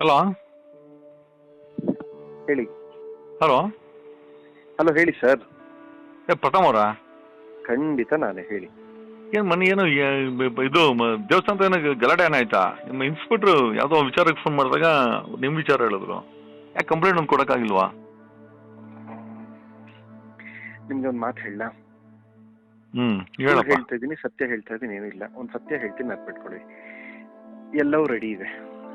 Hello ಹೇಳಿ. Hello hello ಹೇಳಿ sir ಏ ಪ್ರಥಮ್ ಅವರಾ? ಖಂಡಿತ ನಾನೇ ಹೇಳಿ. ಏನು ಮನೆ ಏನು ಏ- ಬ- ಬ- ಇದು ಮ- ದೇವಸ್ಥಾನದ ಏನೋ ಗಲಾಟೆ ಏನಾಯ್ತಾ ನಿಮ್ಮ ಇನ್ಸ್ಪೆಕ್ಟ್ರು ಯಾವುದೋ ವಿಚಾರಕ್ಕೆ ಫೋನ್ ಮಾಡಿದಾಗ ನಿಮ್ಮ ವಿಚಾರ ಹೇಳಿದ್ರು. ಯಾಕೆ ಕಂಪ್ಲೇಂಟ್ ಒಂದು ಕೊಡೋಕ್ಕಾಗಿಲ್ವಾ? ನಿಮ್ಗೆ ಒಂದು ಮಾತು ಹೇಳ ಹ್ಞೂ ಹೇಳಪ್ಪ. ಹೇಳ್ತಾ ಇದ್ದೀನಿ ಸತ್ಯ ಹೇಳ್ತಾ ಇದ್ದೀನಿ ಏನಿಲ್ಲ. ಒಂದು ಸತ್ಯ ಹೇಳ್ತೀನಿ ನೆನ್ಪಿಟ್ಕೊಳ್ಳಿ ಎಲ್ಲವೂ ರೆಡಿ ಇದೆ.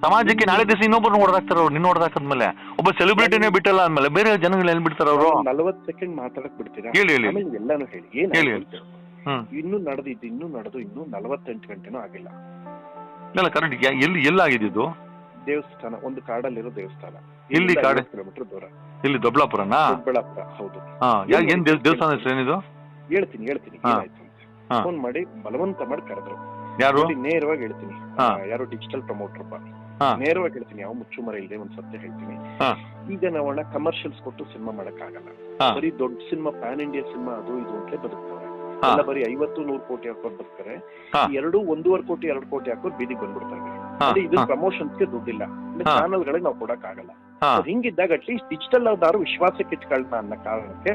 ಸಮಾಜಕ್ಕೆ ನಾಳೆ ದಿವಸ ಇನ್ನೊಬ್ರು ಹೊಡೆದಾಕ್ತಾರ ಅವ್ರು ನಿನ್ನ ಹೊಡೆದಾಕದ್ಮೇಲೆ ಒಬ್ಬ ಸೆಲೆಬ್ರಿಟಿನೇ ಬಿಟ್ಟಲ್ಲ ಅಂದ್ಮೇಲೆ ಬೇರೆ ಜನಗಳು ಎಲ್ಲಿ ಬಿಡ್ತಾರ ಅವರು? ನಲವತ್ತು ಸೆಕೆಂಡ್ ಮಾತಾಡಕ್ ಬಿಡ್ತೀರಾ? ಹೇಳಿ, ಹೇಳಿ. ಆಮೇಲೆ ಎಲ್ಲಾನು ಹೇಳಿ. ಏನ್ ಹೇಳಿ, ಅಂತ. ಹ್ಮ್. ಇನ್ನೂ ನಡೆದಿದ್ದು ಇನ್ನೂ ನಡೆದು ಇನ್ನೂ ನಲವತ್ತೆಂಟು ಗಂಟೆನೂ ಆಗಿಲ್ಲ. ಇಲ್ಲ ಕರೆಕ್ಟ್. ಎಲ್ಲಿ ಎಲ್ಲಾಗಿದ್ದು ದೇವಸ್ಥಾನ ಒಂದು ಕಾಡಲ್ಲಿರೋ ದೇವಸ್ಥಾನ. ಇಲ್ಲಿ ಕಾಡ? ಕಿಲೋಮೀಟರ್ ದೂರ. ಇಲ್ಲಿ ದೊಬ್ಲಾಪುರನಾ ದೊಡ್ಡಬಳ್ಳಾಪುರ ಹೌದು. ಹಾ ಏನ್ ದೇವ್- ದೇವಸ್ಥಾನ ಹೆಸರು ಏನಿದು? ಹೇಳ್ತೀನಿ ಹೇಳ್ತೀನಿ. ಏನಾಯ್ತು ಅಂತ. ಫೋನ್ ಮಾಡಿ ಬಲವಂತ ಮಾಡಿ ಕರೆದ್ರು. ಯಾರು? ನೇರವಾಗಿ ಹೇಳ್ತೀನಿ. ಯಾರು ಡಿಜಿಟಲ್ ಪ್ರಮೋಟರ್ ಹಾ. ನೇರವಾಗಿ ಹೇಳ್ತೀನಿ ಯಾವ ಮುಚ್ಚುಮರ ಇಲ್ಲದೆ ಒಂದ್ ಸತ್ಯ ಹೇಳ್ತೀನಿ. ಈಗ ನಾವಣ್ಣ ಕಮರ್ಷಿಯಲ್ಸ್ ಕೊಟ್ಟು ಸಿನಿಮಾ ಮಾಡಕ್ಕಾಗಲ್ಲ. ಬರೀ ದೊಡ್ಡ ಸಿನಿಮಾ ಪ್ಯಾನ್ ಇಂಡಿಯಾ ಸಿನಿಮಾ ಅದು ಇದು ಅಂತಲೇ ಬದುಕ್ತವೆ. ಎಲ್ಲ ಬರೀ ಐವತ್ತು ನೂರು ಕೋಟಿ ಹಾಕೋರು ಬರ್ತಾರೆ ಎರಡು ಒಂದೂವರೆ ಕೋಟಿ ಎರಡು ಕೋಟಿ ಹಾಕೋರು ಬೀದಿಗೆ ಬಂದ್ಬಿಡ್ತಾರೆ. ಹಾ, ಅದೇ ಇದು ಹಾ, ಪ್ರಮೋಷನ್ಸ್ಗೆ ದುಡ್ಡಿಲ್ಲ. ಚಾನಲ್ಗಳಿಗೆ ನಾವು ಕೊಡಕ್ ಆಗಲ್ಲ ಹಿಂಗಿದ್ದಾಗ ಅಟ್ಲೀಸ್ಟ್ ಡಿಜಿಟಲ್ ಯಾರು ವಿಶ್ವಾಸಕ್ಕೆ ಇಟ್ಕೊಳ್ಳೋಣ ಅನ್ನೋ ಕಾರಣಕ್ಕೆ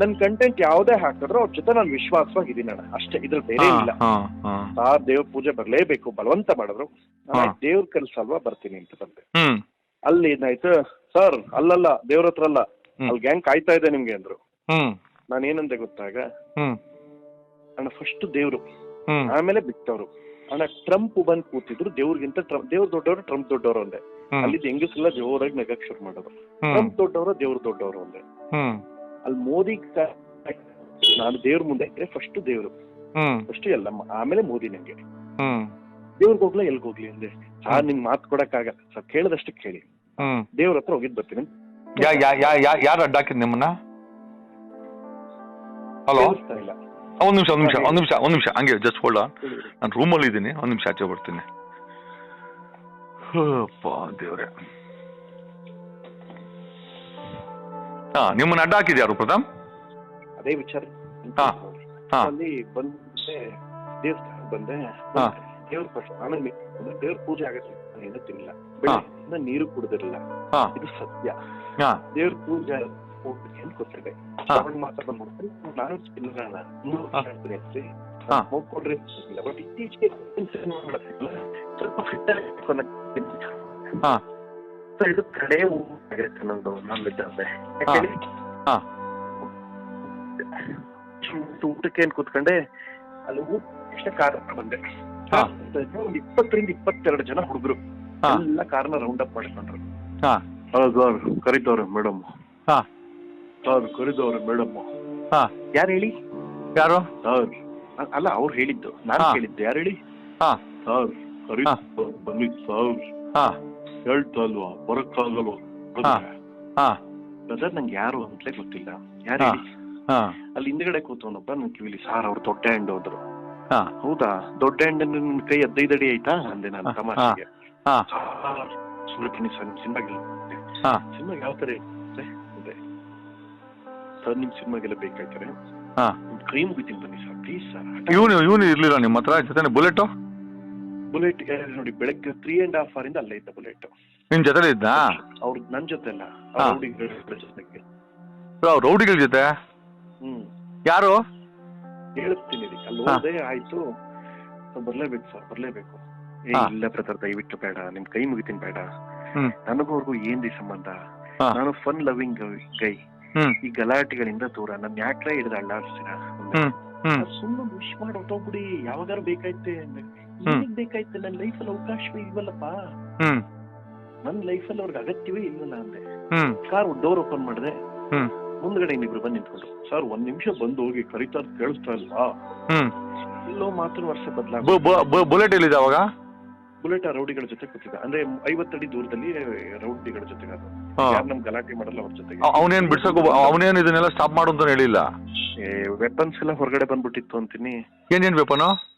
ನನ್ ಕಂಟೆಂಟ್ ಯಾವ್ದೇ ಹಾಕಿದ್ರು ಅವ್ರ ಜೊತೆ ನಾನು ಅಣ್ಣ. ಅಷ್ಟೇ. ಇದ್ರ ಬೇರೆ ಇಲ್ಲ. ಆ ದೇವ್ರ ಪೂಜೆ ಬರ್ಲೇಬೇಕು ಬಲವಂತ ಮಾಡಿದ್ರು. ದೇವ್ರ ಕಲ್ಸಲ್ವಾ ಬರ್ತೀನಿ ಅಂತ ಬಂದೆ. ಅಲ್ಲಿ ಏನಾಯ್ತು ಸರ್ ಅಲ್ಲಲ್ಲ ದೇವ್ರ ಹತ್ರ ಅಲ್ಲ. ಅಲ್ಲಿ ಗ್ಯಾಂಗ್ ಕಾಯ್ತಾ ಇದೆ ನಿಮ್ಗೆ ಅಂದ್ರು. ನಾನೇನಂದೆ ನಾನು ಏನಂದೆ ಗೊತ್ತಾಗ ಅಣ್ಣ ಫಸ್ಟ್ ದೇವ್ರು. ಆಮೇಲೆ ಬಿಟ್ಟವ್ರು. ಅಣ್ಣ ಟ್ರಂಪ್ ಬಂದ್ ಕೂತಿದ್ರು ದೇವ್ರಿಗಿಂತ ದೇವ್ರ ದೊಡ್ಡವರು ಟ್ರಂಪ್ ದೊಡ್ಡವರು ಹ್ಮ್ ಅಲ್ಲಿ ಹೆಂಗಸಲ್ಲ ಜೋರಾಗಿ ನಗಕ್ ಶುರು ಮಾಡೋದು ಟ್ರಂಪ್ ದೊಡ್ಡವರು ದೇವ್ರ ದೊಡ್ಡವರು ಒಂದೇ ಹ್ಮ್. ಅಲ್ಲಿ ಮೋದಿ ನಾನು ದೇವ್ರ ಮುಂದೆ ಫಸ್ಟ್ ದೇವ್ರು. ಫಸ್ಟ್ ಎಲ್ಲ ಆಮೇಲೆ ಮೋದಿ ನಂಗೆ. ದೇವ್ರಿಗೆ ಹೋಗ್ಲಾ ಎಲ್ಗ್ ಹೋಗ್ಲಿ ಅಂದೆ. ನಿನ್ ಮಾತ್ ಮಾತು ಕೊಡಕ್ಕಾಗಲ್ಲ ಸರ್ ಕೇಳದಷ್ಟು ಕೇಳಿ. ದೇವ್ರ ಹತ್ರ ಹೋಗಿದ್ ಬರ್ತೀನಿ. ಯಾರು ಅಡ್ಡ ಹಾಕಿದ್ ನಿಮ್ಮನ್ನ? ಹಲೋ ಒಂದ್ ನಿಮಿಷ ಒಂದ್ ನಿಮಿಷ ಒಂದ್ ನಿಮಿಷ ಒಂದ್ ನಿಮಿಷ. ಹಂಗೆ ಜಸ್ಟ್ ಹೋಲ್ಡ್ ನಾನು ರೂಮಲ್ಲಿ ಇದ್ದೀನಿ. ಒಂದ್ ನಿಮಿಷ ಆಚೆ ಬರ್ತೀನಿ. ಅಪ್ಪ ದೇವ್ರೆ. ಹಾ ನಿಮ್ಮನ್ನ ಅಡ್ಡ ಹಾಕಿದ್ಯಾರು ಪ್ರಥಮ್ ಅದೇ ವಿಚಾರ. ಹಾ. ಹಾ. ಅಲ್ಲಿ ಬಂದೆ ದೇವಸ್ಥಾನ ಬಂದೆ. ಹಾ. ದೇವ್ರ ಪ್ರಸಾದ ದೇವ್ರ ಪೂಜೆ ಆಗತ್ತೆ ನಾನು ಏನೂ ತಿನ್ನಿಲ್ಲ. ಬೆಳಗ್ಗೆಯಿಂದ ನೀರು ಕುಡಿದಿರಲಿಲ್ಲ. ಹಾ. ಇದು ಸತ್ಯ. ಹಾ. ದೇವ್ರ ಪೂಜೆ ಹೋಗ್ತೀನಿ ಅಂತ ಗೊತ್ತಿದೆ ಹಾ. ಅವಾಗ ಮಾತ್ರ ಬಂದ್ಬಿಡ್ತಾರೆ ನಾನು ತಿನ್ನಲ್ಲ. ಇನ್ನೂ ಹಾ. ಹೇಳ್ತೀನಿ ಅಷ್ಟೇ. ಹಾ. ಹೋಗ್ಕೊಂಡ್ರೆ ಇಲ್ಲ ಬಟ್ ಇತ್ತೀಚೆಗೆ ಸ್ವಲ್ಪ ಫಿಟ್ ಹಾ. ಸೊ ಇದು ಕಡೆ ಆಗಿರುತ್ತೆ ನಂದು ನಾನ್ ವೆಜ್ ಅಂದ್ರೆ ಹಾ. ಊಟಕ್ಕೆ ಏನ್ ಕೂತ್ಕೊಂಡೆ ಅಲ್ಲಿ ಊಟ ಕಾರ್ ಬಂದೆ. ಹಾ. ಒಂದು ಇಪ್ಪತ್ತರಿಂದ ಇಪ್ಪತ್ತೆರಡು ಜನ ಹುಡುಗರು. ಎಲ್ಲ ಕಾರ್ನ ರೌಂಡ್ ಅಪ್ ಮಾಡ್ಕೊಂಡ್ರು. ಹಾ. ಸರ್ ಕರಿತವ್ರೆ ಮೇಡಮ್. ಹಾ. ಹೌದು ಕರಿದವ್ರೆ ಮೇಡಮ್. ಹಾ. ಯಾರು ಹೇಳಿ? ಯಾರು? ಹೌದು ಅಲ್ಲ ಅವ್ರು ಹೇಳಿದ್ದು. ನಾನು ಹೇಳಿದ್ದು ಯಾರು ಹೇಳಿ? ಹಾ. ಸರ್ ಕರಿ. ಬನ್ನಿ ಹಾ. ಹೇಳ್ತಾ ಅಲ್ವಾ ಬರಕ್ಕಾಗಲ್ವಾ ಹಾ. ಹಾ. ಬ್ರದರ್ ನಂಗೆ ಯಾರು ಅಂತಲೇ ಗೊತ್ತಿಲ್ಲ. ಯಾರು ಹಾ. ಹೇಳಿ? ಹಾ. ಅಲ್ಲಿ ಹಿಂದ್ಗಡೆ ಕೂತವನಪ್ಪ ನನ್ ಕಿವಿಲಿ ಸಾರ್ ಅವ್ರು ದೊಡ್ಡ ಹ್ಯಾಂಡ್ ಹೋದ್ರು. ಹಾ. ಹೌದಾ? ದೊಡ್ಡ ಹೆಣ್ಣು ನಿನ್ ಕೈ ಹದಿನೈದು ಅಡಿ ಆಯ್ತಾ? ಅಂದೆ ನಾನು ಹಾ, ತಮಾಷೆಗೆ. ಹಾ. ಸರ್ ಸಿನಿಮಾಗೆ ಹಾ. ಸಿನಿಮಾ ಯಾವ ತರ ಇರುತ್ತೆ? ಅಂದೆ ಸರ್ ನಿಮ್ ಸಿನಿಮಾಗೆಲ್ಲ ಬೇಕಾಯ್ತಾರೆ? ಹಾ. ಕೈ ಮುಗಿತೀನಿ ಬನ್ನಿ ಸರ್ ಪ್ಲೀಸ್ ಸರ್. ಇವನು ಇವನು ಇರ್ಲಿಲ್ಲ ನಿಮ್ಮ ಹತ್ರ ಬುಲೆಟ್ ಬುಲೆಟು? ಬುಲೆಟ್ ನೋಡಿ ಬೆಳಗ್ಗೆ ತ್ರೀ ಅಂಡ್ ಹಾಫ್ ಇಂದ ಅಲ್ಲೇ ಇದ್ದ ಬುಲೆಟ್ ನಿಮ್ ಜೊತೆ ಇದ್ದ? ಅವ್ರು ನನ್ ಜೊತೆ ಅಲ್ಲ ಹಾ. ರೌಡಿಗಳ ಜೊತೆಗೆ. ರೌಡಿಗಳ ಜೊತೆ? ಹ್ಮ್. ಯಾರು? ಹೇಳ್ತೀನಿ ಅಲ್ಲಿ ಹಾ. ಹೋದೆ ಆಯ್ತು. ಬರ್ಲೇಬೇಕು ಸರ್ ಬರ್ಲೇಬೇಕು. ಏ ಹಾ. ಇಲ್ಲ ಬ್ರದರ್ ದಯವಿಟ್ಟು ಬೇಡ. ನಿಮ್ ಕೈ ಮುಗಿತೀನಿ ಬೇಡ. ಹ್ಮ್. ನನಗೂ ಅವ್ರಿಗೂ ಏನ್ರಿ ಸಂಬಂಧ? ಹಾ. ನಾನು ಫನ್ ಲವಿಂಗ್ ಗೈ. ಹ್ಮ್. ಈ ಗಲಾಟೆಗಳಿಂದ ದೂರ. ನನ್ ಯಾಕ್ರೆ ಹಿಡಿದು ಅಳ್ಳಾಡ್ಸ್ತೀರಾ ಹ್ಮ್. ಹ್ಮ್. ಸುಮ್ಮನೆ ವಿಶ್ ಮಾಡಿ ಹೊಟ್ಟೋಗ್ಬಿಡಿ ಯಾವಾಗಾರು ಬೇಕಾಯ್ತೆ. ಅಂದೆ. ಬೇಕಾಯ್ತು? ನನ್ನ ಲೈಫಲ್ಲಿ ಅವಕಾಶವೇ ಇಲ್ವಲ್ಲಪ್ಪ. ನನ್ನ ನನ್ನ ಲೈಫಲ್ಲಿ ಅವ್ರಿಗೆ ಅಗತ್ಯವೇ ಇಲ್ಲ ಅಂದೆ. ಕಾರ್ ಡೋರ್ ಓಪನ್ ಮಾಡಿದೆ. ಮುಂದ್ಗಡೆ ಇನ್ನಿಬ್ರು ಬಂದು ನಿಂತ್ಕೊಂಡ್ರು. ಸರ್ ಒಂದ್ ನಿಮಿಷ ಬಂದು ಹೋಗಿ ಕರಿತಾ ಕೇಳಿಸ್ತಾ ಇಲ್ವಾ? ಇಲ್ಲೋ ಮಾತ್ರ ವರ್ಷ ಬದಲಾಗ ಬುಲೆಟ್ ಎಲ್ಲಿದೆ ಅವಾಗ? ಬುಲೆಟ್ ಆ ರೌಡಿಗಳ ಜೊತೆ ಕೂತಿದ್ದ. ಅಂದ್ರೆ ಐವತ್ತಡಿ ದೂರದಲ್ಲಿ ರೌಡಿಗಳ ಜೊತೆಗೆ ಅದು. ಯಾರು ನಮ್ ಗಲಾಟೆ ಮಾಡಲ್ಲ ಅವ್ರ ಜೊತೆಗೆ. ಅವ್- ಅವನೇನ್ ಬಿಡ್ಸಕ್ ಅವನೇನ್ ಇದನ್ನೆಲ್ಲ ಸ್ಟಾಪ್ ಮಾಡು ಅಂತ ಹೇಳಿಲ್ಲ? ವೆಪನ್ಸ್ ಎಲ್ಲ ಹೊರಗಡೆ ಬಂದ್ಬಿಟ್ಟಿತ್ತು ಅಂತೀನಿ. ಏನೇನ್ ವೆಪನು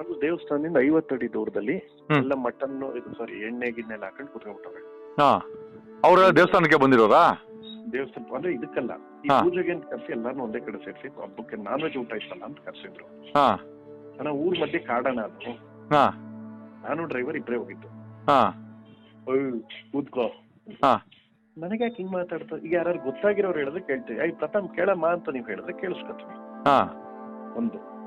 ಅದು ದೇವಸ್ಥಾನದಿಂದ ಅಡಿ ದೂರದಲ್ಲಿ ಹ್ಮ್. ಎಲ್ಲ ಮಟನ್ ಇದು ಸಾರಿ ಎಣ್ಣೆ ಗಿಣ್ಣೆ ಎಲ್ಲ ಹಾಕೊಂಡು ಕುತ್ಕೊಂಡ್ಬಿಟ್ಟವ್ರೆ ಹಾ. ಅವ್ರ ದೇವಸ್ಥಾನಕ್ಕೆ ಬಂದಿರೋರಾ? ದೇವಸ್ಥಾನ ಅಂದ್ರೆ ಇದಕ್ಕಲ್ಲ. ಈ ಹಾ. ಪೂಜೆಗೆ ಅಂತ ಕರ್ಸಿ ಎಲ್ಲಾರನ್ನೂ ಒಂದೇ ಕಡೆ ಸೇರಿಸಿ ಹಬ್ಬಕ್ಕೆ ನಾನ್ ವೆಜ್ ಊಟ ಇತ್ತಲ್ಲ ಅಂತ ಕರ್ಸಿದ್ರು. ಹಾ. ನಾನು ಊರ್ ಮಧ್ಯೆ ಕಾಡಣ ಅದು. ಹಾ. ನಾನು ಡ್ರೈವರ್ ಇಬ್ಬರೇ ಹೋಗಿದ್ದು. ಹಾ. ಕೂತ್ಕೋ. ಹಾ. ನನಗೆ ಯಾಕೆ ಹಿಂಗ್ ಮಾತಾಡ್ತ ಈಗ ಯಾರು ಗೊತ್ತಾಗಿರೋರು ಹೇಳಿದ್ರೆ ಕೇಳ್ತೀವಿ. ಐ ಪ್ರಥಮ್ ಕೇಳಮ್ಮ ಅಂತ ನೀವು ಹೇಳಿದ್ರೆ ಕೇಳಿಸ್ಕೊತೀವಿ ಹಾ. ಒಂದು.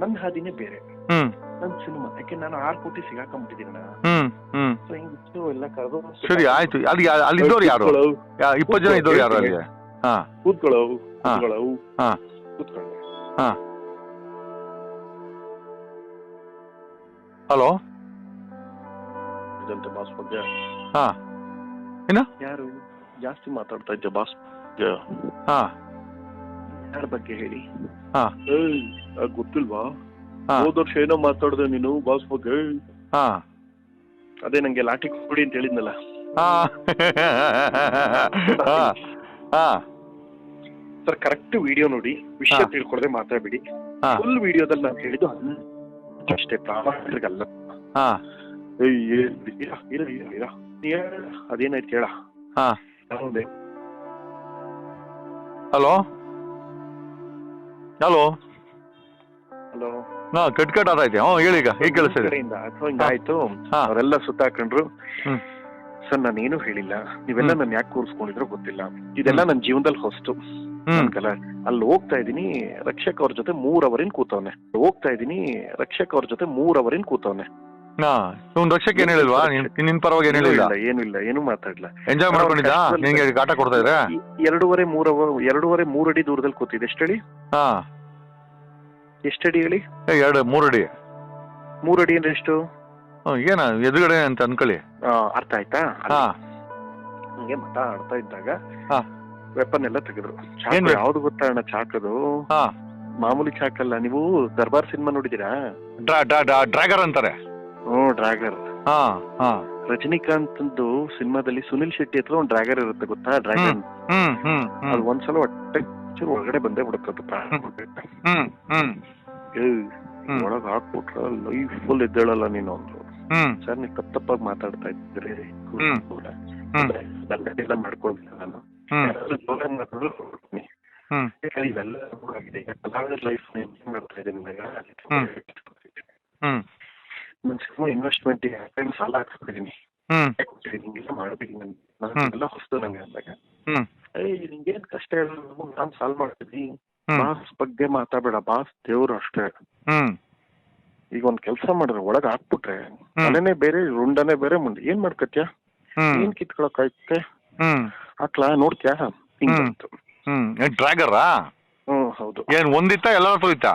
ನನ್ನ ಹಾದಿನೇ ಬೇರೆ. ಹ್ಮ್. ನನ್ ಸಿನಿಮಾ ಯಾಕೆ ನಾನು ಆರ್ ಕೋಟಿ ಸಿಗಾಕೊಂಡ್ಬಿಟ್ಟಿದ್ದೀನಿ ಹ್ಮ್ ಹ್ಮ್. ಸೊ ಹಿಂಗಿಷ್ಟು ಎಲ್ಲ ಕರೆದು ಸರಿ ಆಯ್ತು. ಅಲ್ಲಿ ಅಲ್ಲಿ ಇದ್ದವ್ರು ಯಾರು? ಯಾ- ಇಪ್ಪತ್ತು ಜನ ಇದ್ದವ್ರು ಯಾರು ಅಲ್ಲಿ? ಹಾ. ಕೂತ್ಕೊಳ್ಳೋ ಹಾ. ಕೂತ್ಕೊಳ್ಳೋ ಹಾ. ಕೂತ್ಕೊಳ್ಳೋ ಹಾ. ಹಲೋ? ಇದಂತೆ ಬಾಸ್ ಬಗ್ಗೆ. ಹಾ. ಏನ ಯಾರು? ಜಾಸ್ತಿ ಮಾತಾಡ್ತಾ ಇದ್ದೆ ಬಾಸ್ ಹಾ. ಯಾರ ಬಗ್ಗೆ ಹೇಳಿ? ಹಾ. ಗೊತ್ತಿಲ್ವಾ? ಹೋದ ವರ್ಷ ಏನೋ ಮಾತಾಡ್ದೆ ನೀನು ಬಾಸ್ ಬಗ್ಗೆ. ಹಾ. ಅದೇ ನಂಗೆ ಲಾಠಿ ಕೊಡಿ ಅಂತ ಹೇಳಿದ್ನಲ್ಲ. ಸರ್ ಕರೆಕ್ಟ್ ವಿಡಿಯೋ ನೋಡಿ ವಿಷಯ. ತಿಳ್ಕೊಳ್ದೆ ಮಾತಾಡ್ಬಿಡಿ. ಫುಲ್ ವಿಡಿಯೋದಲ್ಲಿ ನಾನು ಹೇಳಿದ್ದು ಅಷ್ಟೇ ಪ್ರಾಮಾಣಿಕರಿಗಲ್ಲ ಅದೇನಾಯ್ತು ಹೇಳ. ಹಲೋ? ಹಲೋ? ಹಲೋ ನಾ ಕಟ್ ಕಟ್ ಆದೈತೆ. ಹ್ಞೂ ಹೇಳಿ ಈಗ ಕೇಳಿಸ್ತಿದೆ. ಕಡೆಯಿಂದ ಹಿಂಗಾಯ್ತು ಹಾ. ಅವರೆಲ್ಲ ಸುತ್ತಾಕೊಂಡ್ರು. ಹ್ಮ್. ಸರ್ ನಾನೇನು ಹೇಳಿಲ್ಲ. ನೀವೆಲ್ಲ ಹ್ಮ್. ನನ್ ಯಾಕೆ ಕೂರಿಸ್ಕೊಂಡಿದ್ರು ಗೊತ್ತಿಲ್ಲ. ಇದೆಲ್ಲ ನನ್ನ ಜೀವನದಲ್ಲಿ ಹೊಸ್ತು. ಅನ್ಕಲ್ಲ ಅಲ್ಲಿ ಹೋಗ್ತಾ ಇದೀನಿ ರಕ್ಷಕ ಅವ್ರ ಜೊತೆ ಮೂರ್ ಅವರಿನ್ ಕೂತವ್ನೆ. ಹೋಗ್ತಾ ಇದೀನಿ ರಕ್ಷಕ ಅವ್ರ ಜೊತೆ ಮೂರ್ ಅವರಿನ್ ಕೂತವ್ನೆ. ಹಾ ಇವ್ನು ರಕ್ಷಕ್ ಏನ್ ಹೇಳಿಲ್ವಾ? ನಿನ್ ನಿನ್ ಪರವಾಗಿ ಏನ್ ಹೇಳಿಲ್ಲ? ಇಲ್ಲ ಏನು ಇಲ್ಲ ಏನು ಮಾತಾಡ್ಲ. ಎಂಜಾಯ್ ಮಾಡ್ಕೊಂಡಿದ್ದ? ನಿಂಗೆ ಕಾಟ ಕೊಡ್ತಾ ಇದ್ರೆ? ಎರಡೂವರೆ ಮೂರ್ ಅವರ್ ಎರಡೂವರೆ ಮೂರ್ ಅಡಿ ದೂರದಲ್ಲಿ ಕೂತಿದೆ ಎಷ್ಟಡಿ ಹಾ. ಎಷ್ಟಡಿ ಹೇಳಿ? ಎರಡು ಮೂರು ಅಡಿ ಮೂರ್ ಅಡಿ ಅಂದ್ರೆ ಎಷ್ಟು? ಹ್ಮ್, ಏನ ಎದುರುಗಡೆ ಅಂತ ಅನ್ಕೊಳ್ಳಿ. ಆ, ಅರ್ಥ ಆಯ್ತಾ? ಹಾ. ಹಂಗೆ ಆಡ್ತಾ ಇದ್ದಾಗ ಹಾ. ವೆಪನ್ ಎಲ್ಲ ತೆಗೆದ್ರು. ಏನ್ ಚಾಕು weapon? ಯಾವ್ದು ಗೊತ್ತಾ ಅಣ್ಣ ಚಾಕದು? ಹಾ. ಮಾಮೂಲಿ ಚಾಕಲ್ಲ ನೀವು ದರ್ಬಾರ್ ಸಿನಿಮಾ ನೋಡಿದೀರಾ ಡ್ರಾ ಡ್ರಾ ಡ್ರಾ ಡ್ರ್ಯಾಗರ್ ಅಂತಾರೆ. ಹ್ಮ್ ಡ್ರಾಗರ್. ಹಾ ಹಾ. ರಜನಿಕಾಂತ್ ಸಿನಿಮಾದಲ್ಲಿ ಸುನಿಲ್ ಶೆಟ್ಟಿ ಹತ್ರ ಒಂದು ಡ್ರಾಗರ್ ಇರುತ್ತೆ ಗೊತ್ತಾ? ಡ್ರಾಗನ್ ಹ್ಮ್ ಹ್ಮ್. ಅದು ಒಂದ್ಸಲ ಹೊಟ್ಟೆ ಚೂರು ಒಳಗಡೆ ಬಂದೇ ಬಿಡುತ್ತೆ ಅದು ಪ್ರಾಣ ಹ್ಮ್. ಒಳಗ್ ಹಾಕ್ಬಿಟ್ರ ಲೈಫ್ ಫುಲ್ ಎದ್ದೇಳಲ್ಲ ನೀನು ಅಂದ್ರು ಸರ್ ನೀವು ತಪ್ಪ ತಪ್ಪಾಗಿ ಮಾತಾಡ್ತಾ ಇದ್ರಿ. ಎಲ್ಲ ಮಾಡ್ಕೊಳ್ತೀನಿ ನಾನು. ಇವೆಲ್ಲ ಲೈಫ್ ಮಾಡ್ತಾ ಇದ್ದೀನಿ ಇನ್ವೆಸ್ಟ್ಮೆಂಟ್ ಸಾಲ ಹಾಕ್ಸ್ಬಿಟ್ಟಿದ್ದೀನಿ ಮಾಡ್ಬೇಕು ನಾನು ಹೊಸ್ತು ನಂಗೆ ಅಂದಾಗ. ನಿಂಗೇನ್ ಕಷ್ಟ ಇಲ್ಲ ನಮಗ್ ನಾನ್ ಸಾಲ್ವ್ ಮಾಡ್ತೀನಿ. ಬಾಸ್ ಬಗ್ಗೆ ಮಾತಾಡಬೇಡ ಬಾಸ್ ದೇವ್ರು ಅಷ್ಟೇ. ಈಗ ಒಂದ್ ಕೆಲ್ಸ ಮಾಡಿದ್ರೆ ಒಳಗ್ ಹಾಕ್ಬಿಟ್ರೆ ಮನೆನೆ ಬೇರೆ ರುಂಡನೇ ಬೇರೆ ಮುಂದೆ. ಏನ್ ಮಾಡ್ಕತ್ಯಾ? ಏನ್ ಕಿತ್ಕೊಳಕ್ ಆಯ್ತೆ ಹಾಕ್ಲಾ? ನೋಡ್ತ್ಯಾ ಹಿಂಗ್ ಹ್ಮ್. ಬಂತು. ಹ್ಮ್. ಏನ್ ಡ್ರ್ಯಾಗರಾ? ಹ್ಮ್ ಹೌದು. ಏನ್ ಒಂದಿತ್ತ ಎಲ್ಲ ಹೋಯ್ತಾ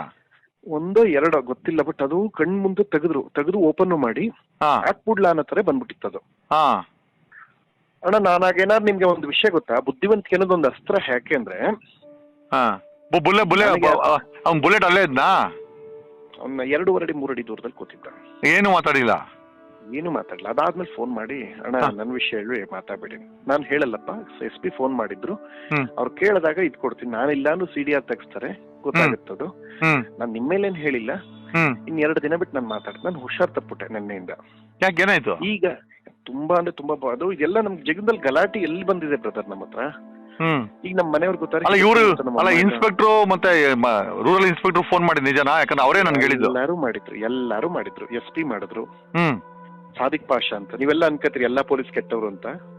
ಒಂದೋ ಎರಡೋ ಗೊತ್ತಿಲ್ಲ ಬಟ್ ಅದು ಕಣ್ ಮುಂದೆ ತೆಗೆದ್ರು ತೆಗೆದು ಓಪನ್ ಮಾಡಿ ಹಾಕ್ಬಿಡ್ಲಾ ಅನ್ನೋ ತರ ಬಂದ್ಬಿಟ್ಟಿತ್ತು ಅದು. ಅಣ್ಣ ನಾನಾಗೇನಾದ್ರು ನಿಮ್ಗೆ ಒಂದು ವಿಷಯ ಗೊತ್ತಾ? ಬುದ್ಧಿವಂತಿಕೆ ಅನ್ನೋದು ಒಂದು ಅಸ್ತ್ರ ಯಾಕೆ ಅಂದ್ರೆ ಹಾ. ಬು- ಬುಲ್ಲೆ ಬುಲ್ಲೆ ಅವ್ನ್ ಬುಲೆಟ್ ಅಲ್ಲೇ ಇದ್ನಾ? ಅವ್ನ ಎರಡೂವರೆ ಅಡಿ ಮೂರಡಿ ದೂರದಲ್ಲಿ ಕೂತಿದ್ದ. ಏನು ಮಾತಾಡಿಲ್ಲ? ಏನು ಮಾತಾಡಲ್ಲ ಅದಾದ್ಮೇಲೆ ಫೋನ್ ಮಾಡಿ ಅಣ್ಣ. ನನ್ನ ವಿಷಯ ಹೇಳಿ ಮಾತಾಡ್ಬೇಡಿ. ನಾನು ಹೇಳಲ್ಲಪ್ಪ ಎಸ್ ಪಿ ಫೋನ್ ಮಾಡಿದ್ರು. ಅವ್ರು ಕೇಳಿದಾಗ ಇದ್ ಕೊಡ್ತೀನಿ. ನಾನಿಲ್ಲ ಅಂದ್ರೆ ಸಿ ಡಿ ಆರ್ ತೆಗಿಸ್ತಾರೆ. ಗೊತ್ತಾಗುತ್ತದು ನಾನ್ ನಿಮ್ಮೇಲೇನ್ ಹೇಳಿಲ್ಲ. ಇನ್ ಎರಡು ದಿನ ಬಿಟ್ಟು ನಾನು ಮಾತಾಡ್ತೀನಿ. ನಾನು ಹುಷಾರ್ ತಪ್ಪುಟ್ಟೆ ನಿನ್ನೆಯಿಂದ. ಯಾಕೆ ಏನಾಯ್ತು? ಈಗ ತುಂಬಾ ಅಂದ್ರೆ ತುಂಬಾ ಅದು ಇದೆಲ್ಲ ನಮ್ ಜಗದಲ್ಲಿ ಗಲಾಟೆ ಎಲ್ಲಿ ಬಂದಿದೆ ಬ್ರದರ್ ನಮ್ಮ ಹತ್ರ? ಈಗ ನಮ್ಮ ಮನೆಯವ್ರು ಗೊತ್ತಾರೆ ಇವರು ಅಲ್ಲ ಇನ್ಸ್ಪೆಕ್ಟ್ರು ಮತ್ತೆ ರೂರಲ್ ಇನ್ಸ್ಪೆಕ್ಟರ್ ಫೋನ್ ಮಾಡಿ ನಿಜನಾ? ಯಾಕಂದ್ರೆ ಅವರೇ ನನ್ಗೆ ಹೇಳಿದ್ರು ಎಲ್ಲಾರು ಮಾಡಿದ್ರು ಎಲ್ಲಾರು ಮಾಡಿದ್ರು. ಎಸ್ ಪಿ ಮಾಡಿದ್ರು. ಸಾದಿಕ್ ಪಾಷಾ ಅಂತ. ನೀವೆಲ್ಲ ಅನ್ಕತ್ರಿ ಎಲ್ಲಾ ಪೊಲೀಸ್ ಕೆಟ್ಟವ್ರು ಅಂತ.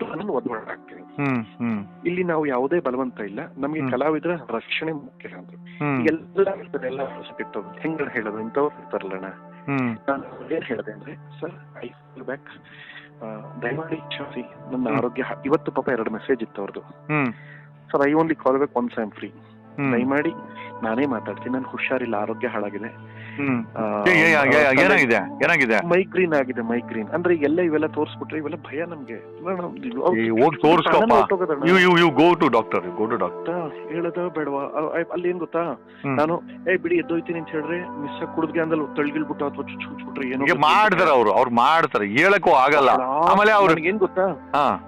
ನಾನು ಅದನ್ನು ಹ್ಮ್ ಇಲ್ಲಿ ನಾವು ಯಾವುದೇ ಬಲವಂತ ಇಲ್ಲ. ನಮಗೆ. ಕಲಾವಿದರ ರಕ್ಷಣೆ ಮುಖ್ಯ ಅಂದ್ರು ಎಲ್ಲ ಹೆಂಗ್ ಹೇಳೋದು ಇಂಥವ್ರು ಇರ್ತಾರಲ್ಲಣ್ಣ. ನಾನು ಏನ್ ಹೇಳಿದೆ ಅಂದ್ರೆ ಸರ್ ಐ ಫೀಲ್ ಬ್ಯಾಕ್ ದಯಮಾಡಿ ಕ್ಷಮಿಸಿ. ನನ್ನ ಆರೋಗ್ಯ ಇವತ್ತು ಪಾಪ ಎರಡು ಮೆಸೇಜ್ ಇತ್ತು ಅವ್ರದ್ದು sir I only call back once I am free hmm. ಮಾಡಿ ನಾನೇ ಮಾತಾಡ್ತೀನಿ. ನನ್ ಹುಷಾರಿಲ್ಲ ಆರೋಗ್ಯ ಹಾಳಾಗಿದೆ. ಏನಾಗಿದೆ? ಮೈಗ್ರೀನ್ ಆಗಿದೆ ಮೈಗ್ರೀನ್ ಅಂದ್ರೆ ಎಲ್ಲ ಇವೆಲ್ಲ ತೋರಿಸ್ಬಿಟ್ರೆ ಇವೆಲ್ಲ ಭಯ ನಮ್ಗೆ. ಹೇಳದ? ಬೇಡವಾ? ಅಲ್ಲಿ ಏನ್ ಗೊತ್ತಾ? ನಾನು ಏ ಬಿಡಿ ಎದ್ದೋಯ್ತೀನಿ ಅಂತ ಹೇಳಿದ್ರೆ ಮಿಸ್ ಕುಡಿದ್ಗೆ ಅಂದ್ರೆ ತಳ್ಗಿಲ್ಬಿಟ್ಟು ಅಥವಾ ಚುಚ್ ಚುಚ್ಬಿಟ್ರೆ ಏನೋ ಮಾಡ್ತಾರೆ ಅವ್ರು ಅವ್ರು ಮಾಡ್ತಾರೆ. ಹೇಳಕ್ಕೂ ಆಗಲ್ಲ. ಆಮೇಲೆ ಅವ್ರಿಗೆ ಏನ್ ಗೊತ್ತಾ? ಹಾ.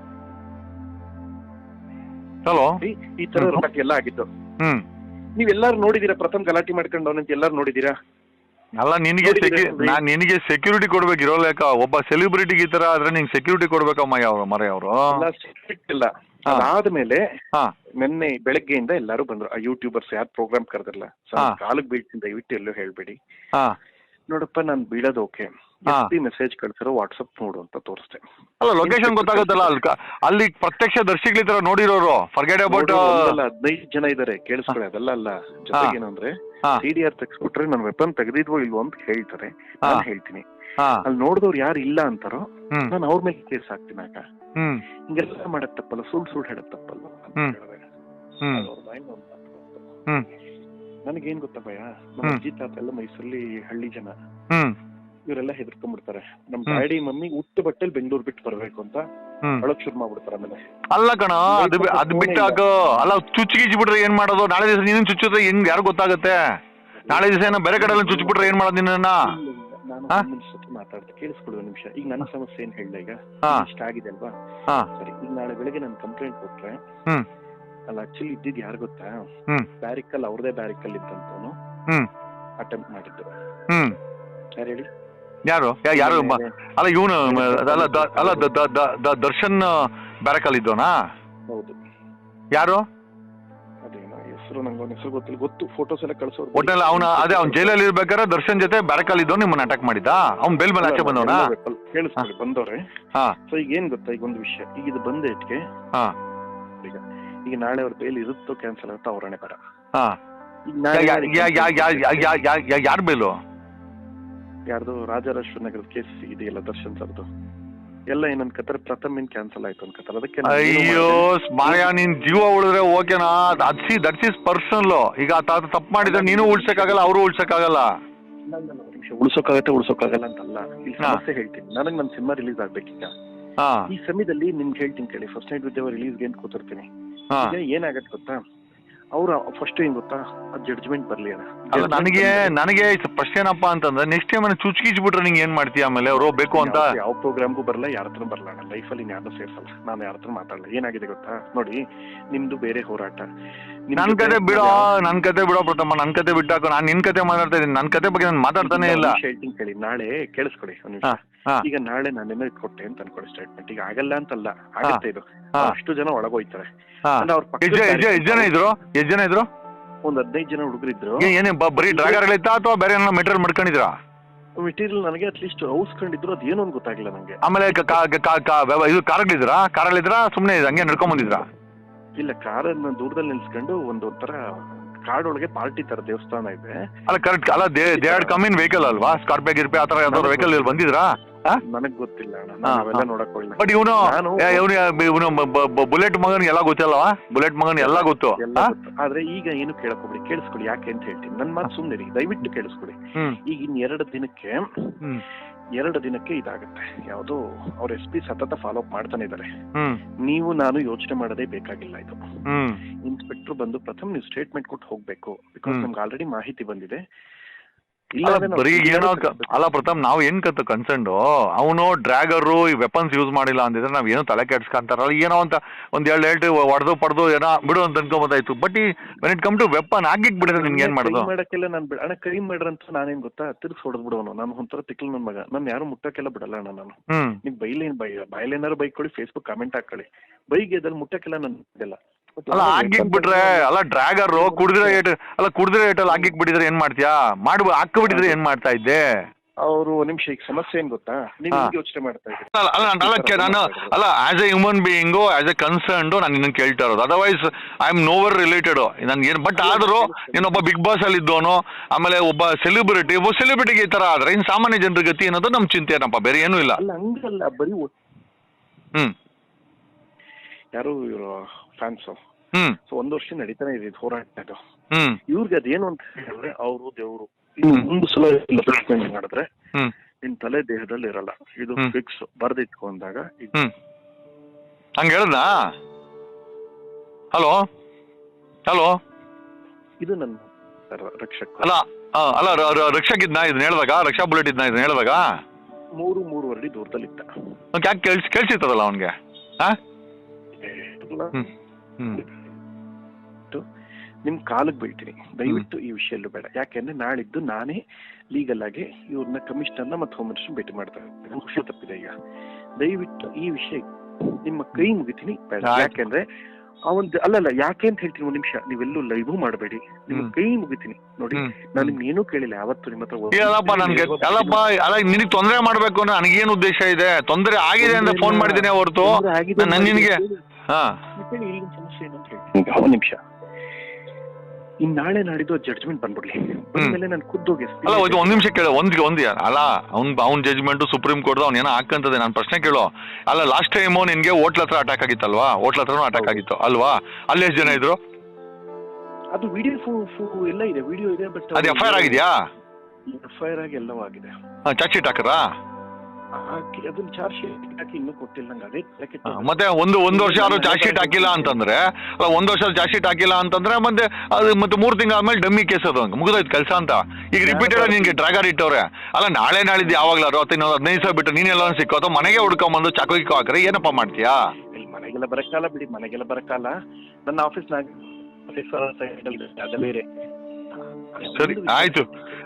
ಹಲೋ ಈ- ತರ. ಎಲ್ಲ ಆಗಿತ್ತು ಹ್ಮ್. ನೀವೆಲ್ಲಾರು ನೋಡಿದೀರಾ ಪ್ರಥಮ್ ಗಲಾಟೆ ಮಾಡ್ಕೊಂಡು ಅವನಂತ ಎಲ್ಲಾರು ನೋಡಿದೀರಾ? ಅಲ್ಲ ನಿನಗೆ ನಾನ್ ನಿನಗೆ ಸೆಕ್ಯೂರಿಟಿ ಕೊಡ್ಬೇಕು ಇರೋ ಲೆಕ್ಕ. ಒಬ್ಬ ಸೆಲೆಬ್ರಿಟಿಗೆ ಈ ತರ ಆದ್ರೆ ನಿಂಗೆ ಸೆಕ್ಯೂರಿಟಿ ಕೊಡ್ಬೇಕಮ್ಮ ಯಾವ ಮರ ಅವರು? ಎಲ್ಲ strict ಇಲ್ಲ. ಅದಾದ್ಮೇಲೆ ಹಾ. ನಿನ್ನೆ ಬೆಳಗ್ಗೆಯಿಂದ ಎಲ್ಲಾರು ಬಂದ್ರು. ಆ ಯೂಟ್ಯೂಬರ್ಸ್ ಯಾರು ಪ್ರೋಗ್ರಾಮ್ ಕರೆದಿರಲ್ಲ ಕಾಲಕ್ ಬೀಳ್ತೀನಿ ದಯವಿಟ್ಟು ಎಲ್ಲೂ ಹೇಳ್ಬೇಡಿ. ಹಾ. ನೋಡಪ್ಪ ನಾನು ಬೀಳೋದು ಓಕೆ ಹಾ. ಮೆಸೇಜ್ ಕಳ್ಸಿರೋ ವಾಟ್ಸಪ್ ನೋಡು ಅಂತ ತೋರಿಸ್ದೆ. ಅಲ್ಲ ಲೊಕೇಶನ್ ಗೊತ್ತಾಗುತ್ತಲ್ಲ ಅಲ್ಲಿ ಕ- ಅಲ್ಲಿ ಪ್ರತ್ಯಕ್ಷ ದರ್ಶಿಗಳ ತರ ನೋಡಿರೋರು. ಫರ್ಗೆಟ್ ಅಬೌಟ್ ಹದಿನೈದು ಜನ ಇದಾರೆ ಕೇಳಿಸ್ಕೊಳ್ಳಿ ಅದೆಲ್ಲ ಅಲ್ಲ. ಜೊತೆಗೆ ಏನಂದ್ರೆ ಹಾ. ಸಿ ಡಿ ಆರ್ ತೆಗ್ಸ್ಬಿಟ್ರೆ ನನ್ ವೆಪನ್ ತೆಗೆದಿದ್ವೋ ಇಲ್ವೋ ಅಂತ ಹೇಳ್ತಾರೆ. ಹಾ. ನಾನು ಹೇಳ್ತೀನಿ. ಅಲ್ಲಿ ನೋಡಿದವ್ರು ಯಾರು ಇಲ್ಲ ಅಂತಾರೋ ನಾನು ಅವ್ರ ಮೇಲೆ ಕೇಸ್ ಹಾಕ್ತೀನಿ ಆಗ. ಹ್ಮ್. ಹಿಂಗೆಲ್ಲ ಮಾಡತ್ತಪ್ಪಲ್ಲ ಸುಳ್ಳು ಸುಳ್ಳು ಹೇಳಕ್ ತಪ್ಪಲ್ಲ ಅಂತ ಹ್ಮ್. ಹೇಳಿದೆ. ಹ್ಮ್. ಅದು ಅವ್ರ ಬಾಯಿಂದ ಒಂದ್ ಮಾತು ಹ್ಮ್. ನನಗೇನ್ ಗೊತ್ತಾ ಭಯ ನಮ್ಮ. ಅಜ್ಜಿ ತಾತ ಎಲ್ಲ ಮೈಸೂರಲ್ಲಿ ಹಳ್ಳಿ ಜನ. ಇವರೆಲ್ಲ ಹೆದರ್ಕೊಂಡ್ಬಿಡ್ತಾರೆ. ನಮ್. ಡ್ಯಾಡಿ ಮಮ್ಮಿ ಉಟ್ಟು ಬಟ್ಟೆಲ್ ಬೆಂಗಳೂರು ಬಿಟ್ಟು ಬರ್ಬೇಕು ಅಂತ ಅಳಕ್ ಶುರು ಮಾಡ್ಬಿಡ್ತಾರೆ ಆಮೇಲೆ. ಅಲ್ಲ ಕಣ ಅದು ಅದ್ ಅದು ಬಿಟ್ಟು ಹಾಕು ಅಲ್ಲ ಚುಚ್ಚು ಗೀಚ್ಬಿಟ್ರೆ ಏನ್ ಮಾಡೋದು? ನಾಳೆ ದಿವಸ ನೀನು ಚುಚ್ಚಿದ್ರೆ ಹೆಂಗ್ ಯಾರು ಗೊತ್ತಾಗುತ್ತೆ? ನಾಳೆ ದಿವಸ ಏನೋ ಬೇರೆ ಕಡೆ ಚುಚ್ಚಿಬಿಟ್ರೆ ಏನ್ ಮಾಡೋದು ನಿನ್ನ ನಾನು ಹಾ? ಒಂದ್ ನಿಮಿಷ ಈಗ ನನ್ನ ಸಮಸ್ಯೆ ಏನ್ ಹೇಳ್ದೆ ಈಗ? ಇಷ್ಟ ಆಗಿದೆ ಅಲ್ವಾ? ಹಾ. ಸರಿ ಈಗ ನಾಳೆ ಬೆಳಿಗ್ಗೆ ನಾನು ಕಂಪ್ಲೇಂಟ್ ಕೊಟ್ರೆ ಅಲ್ಲ ಆಕ್ಚುಲಿ ಇದ್ದಿದ್ ಯಾರು ಗೊತ್ತಾ? ಹ್ಮ್. ಬ್ಯಾರಿಕಲ್ ಅವ್ರದೇ ಬ್ಯಾರಿಕಲ್ ಇದ್ದಂತವನು ಹ್ಮ್. ಅಟೆಂಪ್ಟ್ ಮಾಡಿದ್ದು ಹ್ಮ್. ಯಾರು ಹೇಳಿ? ಯಾರು? ಯಾ- ಯಾರು ಮ- ಅಲ್ಲ ಇವನು ಅಲ್ಲ ದ- ಅಲ್ಲ ದ- ದ- ದ- ದ- ದರ್ಶನ್ ಬ್ಯಾರಕಲ್ ಇದ್ದೋನಾ ಹೌದು. ಯಾರು? ಅದೇನೋ ಹೆಸರು ನಂಗೆ ಅವನ ಹೆಸರು ಗೊತ್ತಿಲ್ಲ. ಗೊತ್ತು ಫೋಟೋಸ್ ಎಲ್ಲ ಕಳ್ಸೋರು. ಒಟ್ಟಲ್ಲಿ ಅವನ ಅದೇ ಅವ್ನ ಜೈಲಲ್ಲಿ ಇರ್ಬೇಕಾದ್ರೆ ದರ್ಶನ್ ಜೊತೆ ಬ್ಯಾರಕಲ್ ಇದ್ದೋ ನಿಮ್ಮನ್ನ ಅಟ್ಯಾಕ್ ಮಾಡಿದ್ದ? ಅವ್ನ್ ಬೆಲ್ ಮೇಲೆ ಆಚೆ ಬಂದವನ? ಕೇಳಿಸ್ಕೊಳ್ಳಿ ಬಂದವ್ರೆ. ಹಾ. ಸೊ ಈಗ ಏನ್ ಗೊತ್ತಾ ಈಗ ಒಂದು ವಿಷಯ. ಈಗ ಇದು ಬಂದ ಹಾ. ಈಗ ಈಗ ನಾಳೆ ಅವ್ರ ಬೇಲ್ ಇರುತ್ತೋ ಕ್ಯಾನ್ಸಲ್ ಆಗುತ್ತೋ ಅವ್ರನ್ನೇ ಬರ. ಹಾ. ಯಾರ ಬೇಲು ಯಾರ್ದು? ರಾಜರಾಜೇಶ್ವರ ನಗರದ ಕೇಸ್ ಇದೆಯಲ್ಲ ದರ್ಶನ್ ಸರ್ದು. ಎಲ್ಲ ಏನಂತ ಕತ್ತರ? ಪ್ರಥಮ ಇನ್ ಕ್ಯಾನ್ಸಲ್ ಆಯ್ತು ಅನ್ಕತ್ತಾರೆ ಅದಕ್ಕೆ ಅಯ್ಯೋ ಮಾಯಾ ನೀನ್ ಜೀವ ಉಳಿದ್ರೆ ಓಕೆನಾ ಅದ್ಸಿ ದಟ್ಸ್ ಇಸ್ ಪರ್ಸನಲ್ ಈಗ ತಾತ ತಪ್ಪು ಮಾಡಿದ್ರೆ ನೀನು ಉಳ್ಸಕ್ಕಾಗಲ್ಲ ಅವರು ಉಳ್ಸಕ್ಕಾಗಲ್ಲ. ಉಳ್ಸೋಕಾಗತ್ತೆ ಉಳ್ಸೋಕಾಗಲ್ಲ ಉಳ್ಸೋಕ್ಕಾಗತ್ತೆ ಉಳ್ಸೋಕ್ಕಾಗಲ್ಲ ಅಂತಲ್ಲ. ಇಲ್ಲಿ. ಸಮಸ್ಯೆ ಹೇಳ್ತೀನಿ. ನನಗ್ ನನ್ನ ಸಿನಿಮಾ ರಿಲೀಸ್ ಆಗ್ಬೇಕೀಗ. ಈ ಸಮಯದಲ್ಲಿ ನಿಮ್ಗೆ ಹೇಳ್ತೀನಿ ಕೇಳಿ. ಫಸ್ಟ್ ನೈಟ್ ವಿದ್ಯಾವ ರಿಲೀಸ್ಗೆ ಅಂತ ಕೂತಿರ್ತೀನಿ? ಏನಾಗತ್ತೆ ಗೊತ್ತಾ? ಅವ್ರ ಫಸ್ಟ್ ಏನ್ ಗೊತ್ತಾ? ಜಡ್ಜ್ಮೆಂಟ್ ಬರ್ಲಿ ಅಲ್ಲ ನನಗೆ ನನಗೆ ಫಸ್ಟ್ ಏನಪ್ಪಾ ಅಂತಂದ್ರೆ ನೆಕ್ಸ್ಟ್ ಟೈಮ್ ಚುಚ್ಕಿಚ್ಬಿಟ್ರೆ ನಿಂಗೆ ಏನ್ ಮಾಡ್ತೀಯ ಆಮೇಲೆ? ಅವ್ರು ಬೇಕು ಅಂತ? ಯಾವ- ಪ್ರೋಗ್ರಾಮ್ಗೂ ಬರಲ್ಲ ಯಾರ ಹತ್ರ ಬರಲ್ಲ ಅಣ್ಣ? ಅಲ್ಲಿ ಯಾರನ್ನೂ ಸೇರ್ಸಲ್ಲ. ನಾನು ಯಾರ ಹತ್ರ ಮಾತಾಡಲ್ಲ ಏನಾಗಿದೆ ಗೊತ್ತಾ? ನೋಡಿ ನಿಮ್ದು ಬೇರೆ ಹೋರಾಟ. ನನ್ ಕತೆ ಬಿಡೋ ನನ್ ಕತೆ ಬಿಡೋ ಪ್ರಥಮ ನನ್ ಕತೆ ಬಿಟ್ಟಾಕ ನಾನು ನಿನ್ ಕತೆ ಮಾತಾಡ್ತಾ ಇದ್ದೀನಿ. ನನ್ ಕತೆ ಬಗ್ಗೆ ನಾನು ಮಾತಾಡ್ತಾನೆ ಇಲ್ಲ. ಹೇಳ್ತೀನಿ ಕೇಳಿ. ನಾಳೆ ಕೇಳಿಸ್ಕೊಡಿ ಒಂದ್ ನಿಮಿಷ ಈಗ ನಾಳೆ ನಾನೇನೋ ಕೊಟ್ಟೆ ಅಂತ ಅನ್ಕೊಳ್ಳಿ ಸ್ಟೇಟ್ಮೆಂಟ್ ಈಗ ಆಗಲ್ಲ ಅಂತಲ್ಲ ಆಗುತ್ತೆ ಇದು. ಹಾ. ಅಷ್ಟು ಜನ ಒಳಗೋಯ್ತಾರೆ. ಅಂದ್ರೆ ಅವ್ರ ಎಷ್ಟ್ ಜನ- ಇದ್ರು? ಎಷ್ಟು ಜನ ಇದ್ರು? ಒಂದ್ ಹದಿನೈದು ಜನ ಹುಡುಗರು ಇದ್ರು ಏನೇ ಬರೀ ಡ್ರಾಗರ್ ಇತ್ತಾ ಅಥವಾ ಬೇರೆ ಏನೋ ಮೆಟೀರಿಯಲ್ ಮಾಡ್ಕೊಂಡಿದ್ರ? ಮೆಟೀರಿಯಲ್ ನನಗೆ ಅಟ್ಲೀಸ್ಟ್ ಹೌಸ್ ಕಂಡಿದ್ರು ಅದು ಏನು ಅಂತ ಗೊತ್ತಾಗಿಲ್ಲ ನಂಗೆ. ಆಮೇಲೆ ಇದು ಕಾರಲ್ಲಿದ್ರಾ ಕಾರಲ್ಲಿದ್ರಾ ಸುಮ್ನೆ ಹಂಗೆ ನಡ್ಕೊಂಡ್ ಬಂದಿದ್ರಾ? ಇಲ್ಲ ಕಾರನ್ನ ದೂರದಲ್ಲಿ ನಿಲ್ಸ್ಕೊಂಡು ಒಂದು ಒಂಥರ ಕಾಡೊಳಗೆ ಪಾರ್ಟಿ ತರ ದೇವಸ್ಥಾನ ಇದೆ. ಅಲ್ಲ ಕರೆಕ್ಟ್ ಅಲ್ಲ they they come in vehicle ಅಲ್ವಾ? ಸ್ಕಾರ್ಪಿಯೋ ಗಿರ್ಪಿ ಆ ತರ ಯಾವ್ದಾದ್ರು ವೆಹಿಕಲ್ ಇಲ್ಲಿ ಬಂದಿದ್ರಾ? ನನಗ್ ಗೊತ್ತಿಲ್ಲ ಅಣ್ಣ. ನೋಡಕ್ ಬಟ್ ಇವನು ನಾನು ಇವನು ಇವನು ಬುಲೆಟ್ ಮಗನ್ ಎಲ್ಲ ಗೊತ್ತಲ್ವಾ? ಬುಲೆಟ್ ಮಗನ್ ಎಲ್ಲ ಗೊತ್ತು. ಆದ್ರೆ ಈಗ ಏನು ಕೇಳಕ್ ಹೋಗ್ಬಿಡಿ ಕೇಳಿಸ್ಕೊಳ್ಳಿ ಯಾಕೆ ಅಂತ ಹೇಳ್ತೀನಿ. ನನ್ ಮಾತು ಸುಮ್ಮನೆ ದಯವಿಟ್ಟು ಕೇಳಿಸ್ಕೊಳ್ಳಿ ಈಗ ಇನ್ ಎರಡು ದಿನಕ್ಕೆ ಎರಡು ದಿನಕ್ಕೆ ಇದಾಗುತ್ತೆ. ಯಾವುದು ಅವ್ರ ಎಸ್ ಪಿ ಸತತ ಫಾಲೋ ಅಪ್ ಮಾಡ್ತಾನೆ ಇದ್ದಾರೆ ನೀವು ನಾನು ಯೋಚನೆ ಮಾಡದೇ ಬೇಕಾಗಿಲ್ಲ ಇದು. ಇನ್ಸ್ಪೆಕ್ಟರ್ ಬಂದು ಪ್ರಥಮ ನೀವು ಸ್ಟೇಟ್ಮೆಂಟ್ ಕೊಟ್ಟು ಹೋಗ್ಬೇಕು. ಬಿಕಾಸ್. ನಮ್ಗೆ ಆಲ್ರೆಡಿ ಮಾಹಿತಿ ಬಂದಿದೆ. ಬರೀ ಏನೋ ಅಲ್ಲ ಪ್ರಥಮ್ ನಾವು ಏನ್ ಕತ್ ಕನ್ಸರ್ನ್ಡು ಅವನು ಡ್ರ್ಯಾಗರು ಈ ವೆಪನ್ಸ್ ಯೂಸ್ ಮಾಡಿಲ್ಲ ಅಂದಿದ್ರೆ ನಾವ್ ಏನೋ ತಲೆ ಕೆಡ್ಸ್ಕೊಂತಾರಲ್ಲ ಏನೋ ಅಂತ ಒಂದ್ ಎರಡು ಹೇಳ್ತಿ ಹೊಡೆದು ಪಡೆದು ಏನೋ ಬಿಡು ಅಂತ ಅನ್ಕೊಂಬೋದಾಯ್ತು ಬಟ್ ಈ when it come to weapon ಆಗಿಕ್ ಬಿಡಿದ್ರೆ ನಿಮ್ಗೆ ಏನ್ ಮಾಡೋದು? ಮಾಡಕ್ಕೆಲ್ಲ ನಾನು ಬಿಡ ಅಣ್ಣ ಕೈ ಮಾಡ್ರಂತ ನಾನೇನ್ ಗೊತ್ತಾ? ತಿರ್ಸ್ ಹೊಡೆದ್ ಬಿಡೋನು ನಾನು ಒಂಥರ ತಿಕ್ಲು ನನ್ ಮಗ. ನಾನು ಯಾರು ಮುಟ್ಟಕ್ಕೆಲ್ಲ ಬಿಡಲ್ಲ ಅಣ್ಣ ನಾನು. ನೀವು ಬೈಲೇನ್ ಬೈ ಬಾಯಲ್ಲೇನಾರು ಕೊಡಿ ಫೇಸ್ಬುಕ್ ಕಮೆಂಟ್ ಹಾಕೊಳ್ಳಿ. ಬೈಗೆ ಅದ್ರಲ್ಲಿ ಮುಟ್ಟಕ್ಕೆಲ್ಲ ನನ್ ಇದೆಲ್ಲ ಅಲ್ಲ ಹಾಕಿಕ್ ಬಿಟ್ರೆ ಅಲ್ಲ ಡ್ರ್ಯಾಗರ್ ಕುಡಿದ್ರೆ ಏಟ್ ಅಲ್ಲ ಕುಡಿದ್ರೆ ಏಟಲ್ಲಿ ಹಾಕಿಕ್ ಬಿಟ್ಟಿದ್ರೆ ಏನ್ ಮಾಡ್ತೀಯಾ? ಮಾಡ್ಬ ಹಾಕಿ ಬಿಟ್ಟಿದ್ರೆ ಏನ್ ಮಾಡ್ತಾ ಇದ್ದೆ? ಅವರು ನಿಮಿಷ ಈಗ ಸಮಸ್ಯೆ ಏನ್ ಗೊತ್ತಾ? ನೀವು ಹಿಂಗೆ ಯೋಚನೆ ಮಾಡ್ತಾ ಇದ್ದೀರಿ? ಅಲ್ಲ ಅಲ್ಲ ನಾನು ಅಲ್ಲ ನಾನು ಅಲ್ಲ as a human being as a concerned ನಾನು ನಿನ್ನ ಕೇಳ್ತಾ ಇರೋದು. Otherwise I am nowhere related ನನ್ಗೆ ಏನು ಬಟ್ ಆದರೂ ನೀನೊಬ್ಬ ಬಿಗ್ ಬಾಸ್ ಅಲ್ಲಿ ಇದ್ದೋನು ಆಮೇಲೆ ಒಬ್ಬ ಸೆಲೆಬ್ರಿಟಿ ಒಬ್ಬ ಸೆಲೆಬ್ರಿಟಿಗೆ ಈ ತರ ಆದ್ರೆ ಇನ್ ಸಾಮಾನ್ಯ ಜನರ ಗತಿ ಅನ್ನೋದು ನಮ್ ಚಿಂತೆ ಏನಪ್ಪ? ಬೇರೆ ಏನೂ ಇಲ್ಲ. ಅಲ್ಲ ಹಂಗಲ್ಲ ಬರೀ ಯಾರು ಇವರು ಫ್ಯಾನ್ಸು ಹ್ಮ್. ಸೊ ಒಂದ್ ವರ್ಷ ನಡೀತಾನೆ ಇದೆ ಇದು ಹೋರಾಟ ಇದು ಹ್ಮ್. ಇವ್ರಿಗೆ ಅದೇನು ಅಂತ ಹೇಳಿದ್ರೆ ಅವರು ದೇವರು. ಒಂದು ಸಲ ಟ್ರೀಟ್ಮೆಂಟ್ ಮಾಡಿದ್ರೆ ಹ್ಮ್. ನಿನ್ ತಲೆ ದೇಹದಲ್ಲಿ ಇರಲ್ಲ. ಇದು ಹ್ಮ್. ಫಿಕ್ಸ್ ಬರ್ದಿಟ್ಕೊಂಡಾಗ ಇದು ಹ್ಮ್. ಹಂಗೆ ಹೇಳ್ದಾ ಹಲೋ? ಹಲೋ? ಇದು ನನ್ನ ರ- ರಕ್ಷಕ. ಅಲ್ಲ ಆ, ಅಲ್ಲ ರ- ರ- ರಕ್ಷಕ್ ಇದ್ನ ಇದನ್ನ ಹೇಳಿದಾಗ? ರಕ್ಷಾ ಬುಲೆಟ್ ಇದ್ನ ಇದನ್ನ ಹೇಳಿದಾಗ? ಮೂರು ಮೂರುವರೆ ಅಡಿ ದೂರದಲ್ಲಿ ಇತ್ತ ಯಾಕೆ ಕೇಳ್ಸಿ ಕೇಳಿಸಿತ್ತದಲ್ಲ ಅವನಿಗೆ? ಹಾ ಹ್ಮ್. ನಿಮ್ ಕಾಲಕ್ ಬೀಳ್ತೀನಿ ದಯವಿಟ್ಟು ಈ ವಿಷಯಲ್ಲೂ ಬೇಡ. ಯಾಕೆಂದ್ರೆ ನಾಳಿದ್ದು ನಾನೇ ಲೀಗಲ್ ಆಗಿ ಇವ್ರನ್ನ ಕಮಿಷನರ್ನ ಮತ್ತೆ ಹೋಮ್ ಮಿನಿಸ್ಟರ್ ಭೇಟಿ ಖುಷಿ ತಪ್ಪಿದೆ ಈಗ. ದಯವಿಟ್ಟು ಈ ವಿಷಯ ನಿಮ್ಮ ಕೈ ಮುಗಿತೀನಿ. ಬೇಡ. ಯಾಕೆಂದ್ರೆ ಒಂದು ಅಲ್ಲಲ್ಲ ಯಾಕೆ ಅಂತ ಹೇಳ್ತೀನಿ ಒಂದ್ ನಿಮಿಷ. ನೀವೆಲ್ಲೂ ಲೈವ್ ಮಾಡಬೇಡಿ. ನಿಮ್. ಕೈ ಮುಗಿತೀನಿ. ನೋಡಿ. ನಾನು ನಿಮ್ಗೆ ಏನೂ ಕೇಳಿಲ್ಲ. ಯಾವತ್ತು ನಿಮ್ಮ ಹತ್ರ ನನ್ಗೆ ಅಲ್ಲಪ್ಪ ಅಲ್ಲ ನಿನಗೆ ತೊಂದರೆ ಮಾಡ್ಬೇಕು ಅನ್ನೋ ನನಗೇನು ಉದ್ದೇಶ ಇದೆ? ತೊಂದರೆ ಆಗಿದೆ ಅಂತ ಫೋನ್ ಮಾಡಿದ್ದೀನಿ ಹೊರತು. ನಿನಗೆ ಹಾ. ಮತ್ತೆ ಇಲ್ಲಿ ಸಮಸ್ಯೆ ಏನು ಅಂತ ಒಂದು ನಿಮಿಷ. ಇನ್ ನಾಳೆ ನಾಡಿದ್ದು ಜಡ್ಜ್ಮೆಂಟ್ ಬಂದ್ಬಿಡ್ಲಿ. ಬಂದ್ಮೇಲೆ ನಾನು ಖುದ್ದೋಗಿ ಅಲ್ಲ ಇದು ಒಂದ್ ನಿಮಿಷ ಕೇಳು ಒಂದ್ ಒಂದ್ ಅಲ್ಲ ಅವ್ನ್ ಅವ್ನ್ ಜಜ್ಮೆಂಟ್ ಸುಪ್ರೀಂ ಕೋರ್ಟ್ ಅವ್ನ ಏನೋ ಹಾಕಂತದೆ ನಾನು ಪ್ರಶ್ನೆ ಕೇಳು. ಅಲ್ಲ ಲಾಸ್ಟ್ ಟೈಮು ನಿನ್ಗೆ ಹೋಟ್ಲ ಹತ್ರ ಅಟ್ಯಾಕ್ ಆಗಿತ್ತಲ್ವಾ? ಹೋಟ್ಲ ಹತ್ರನೂ ಅಟ್ಯಾಕ್ ಆಗಿತ್ತು ಅಲ್ವಾ? ಅಲ್ಲಿ ಎಷ್ಟು ಜನ ಇದ್ರು? ಅದು ವಿಡಿಯೋ ಎಲ್ಲ ಇದೆ ವಿಡಿಯೋ ಇದೆ ಬಟ್ ಅದು ಎಫ್ ಐ ಆರ್ ಆಗಿದ್ಯಾ? ಎಫ್ ಐ ಆರ್ ಆಗಿ ಎಲ್ಲವೂ ಆಗಿದೆ. ಶೀಟ್ ಹಾಕರಾ ಹಾಕಿ ಅದನ್ನ ಚಾರ್ಜ್ ಶೀಟ್ ಹಾಕಿ ಇನ್ನೂ ಕೊಟ್ಟಿಲ್ಲ ನಂಗೆ. ಅದೇ ತಲೆ ಕೆಟ್ಟು ಮತ್ತೆ ಒಂದು ಒಂದು ವರ್ಷ ಯಾರು ಚಾರ್ಜ್ ಶೀಟ್ ಹಾಕಿಲ್ಲ ಅಂತಂದ್ರೆ ಅಲ್ಲ ಒಂದು ವರ್ಷ ಚಾರ್ಜ್ ಶೀಟ್ ಹಾಕಿಲ್ಲ ಅಂತಂದ್ರೆ ಮತ್ತೆ ಅದು ಮತ್ತೆ ಮೂರು ತಿಂಗಳ ಆದ್ಮೇಲೆ ಡಮ್ಮಿ ಕೇಸ್ ಅದು ಮುಗಿದೋಯ್ತು ಕೆಲಸ ಅಂತ. ಈಗ ರಿಪೀಟೆಡ್ ನಿನ್ಗೆ ಡ್ರಾಗರ್ ಇಟ್ಟವ್ರೆ ಅಲ್ಲ ನಾಳೆ ನಾಳಿದ್ದು ಯಾವಾಗ್ಲಾರು ಅಥವಾ ಇನ್ನೊಂದು ಹದಿನೈದು ಸಾವಿರ ಬಿಟ್ಟು ನೀನೆಲ್ಲ ಸಿಕ್ಕೋ ಅಥವಾ ಮನೆಗೆ ಹುಡ್ಕೊಂಬಂದು ಚಾಕು ಗಿಕ್ಕು ಹಾಕ್ರೆ ಏನಪ್ಪ ಮಾಡ್ತೀಯಾ? ಇಲ್ಲಿ ಮನೆಗೆಲ್ಲ ಬರಕ್ಕಾಲ ಬಿಡಿ ಮನೆಗೆಲ್ಲ ಬರಕ್ಕಾಲ ನನ್ನ ಆಫೀಸ್ನಾಗ ಅದ ಬೇರೆ. ಸರಿ ಆಯ್ತು.